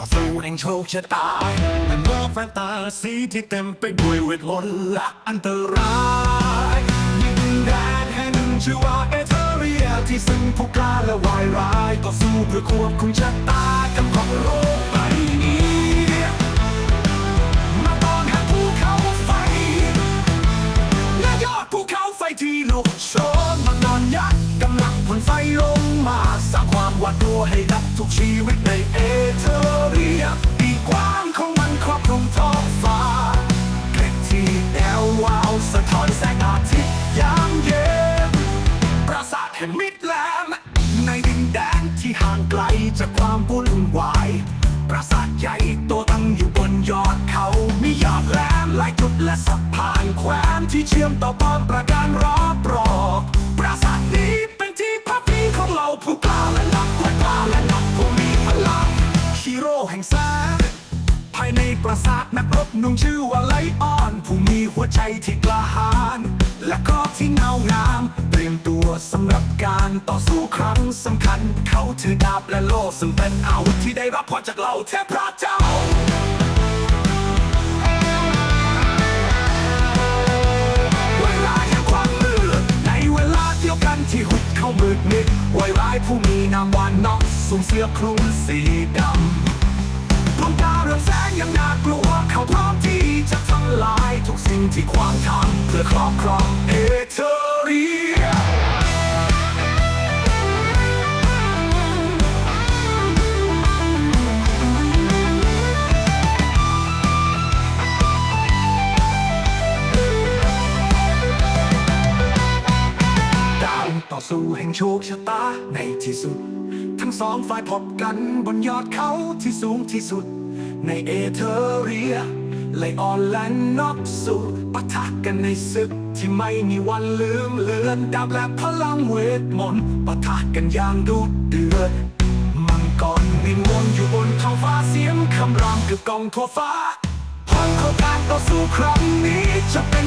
ต่อสู้แห่งโชคชะตามันโลกแฟนตาซีที่เต็มไปด้วยเวทมนต์และอันตรายมีดินแดนแห่งชื่อว่าเอเธอเรียที่ซึ่งผู้กล้าและวายร้ายต่อสู้เพื่อควบคุมชะตากรรมของโลกใบนี้มาตอนแห่งภูเขาไฟและยอดภูเขาไฟที่ลุกโชนมันอนยักษ์กำลังพ่นไฟลงมาสร้างความหวาดกลัวให้กับทุกชีวิตในเอเธอาสาทแห่งมิดแลนด์ในดินแดนที่ห่างไกลจากความวุ่นวาย ปราสาทใหญ่โตตั้งอยู่บนยอดเขามียอดแหลมหลายจุดและสะพานแขวนที่เชื่อมต่อป้อมประการรอบรอบปราสาทนี้เป็นที่พักพิงของเราผู้กล้าและนักกล้าและนักผู้มีพลังฮีโร่แห่งแสงภายในปราสาทนักรบหนุ่มชื่อว่าไลออน ผู้มีหัวใจที่กล้าหาญ และก็ที่เงางามเตรียมตัวสำหรับการต่อสู้ครั้งสำคัญ เขาถือดาบและโล่ซึ่งเป็นอาวุธที่ได้รับพรจากเราเทพพระเจ้าเวลาแห่งความมืดในเวลาเดียวกันที่หุบเข้ามืดมิดวร้ายผู้มีนามวานน็อกสวมเสื้อคลุมสีดำ งที่ขวางทางเพื่อครอบครองเอเธอเรียดาวต่อสู้แห่งโชคชะตาในที่สุด ทั้งสองฝ่ายพบกันบนยอดเขาที่สูงที่สุด ในเอเธอเรียไลออนและน็อกสู้ปะทะกันในศึก ที่ไม่มีวันลืมเลือนดาบและพลังเวทมนต์ปะทะกันอย่างดุเดือด มังกรบินวนอยู่บนท้องฟ้าเสียงคำรามกึกกองทั่วฟ้าพลังของการต่อสู้ครั้งนี้จะเป็น